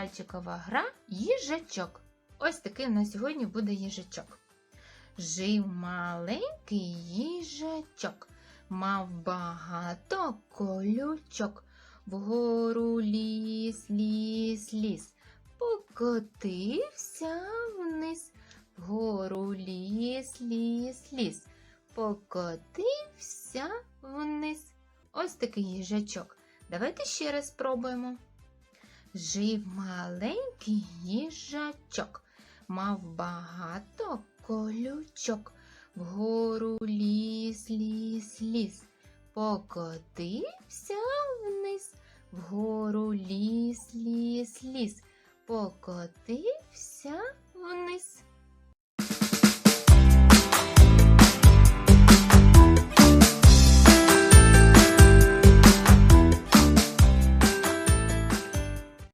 пальчикова гра їжачок. Ось такий в нас сьогодні буде їжачок. Жив маленький їжачок, мав багато колючок. Вгору ліс, ліс, ліс, покотився вниз. Вгору ліс, ліс, ліс, покотився вниз. Ось такий їжачок. Давайте ще раз спробуємо. Жив маленький їжачок, мав багато колючок. Вгору ліс, ліс, ліс, покотився вниз. Вгору ліс, ліс, ліс, покотився.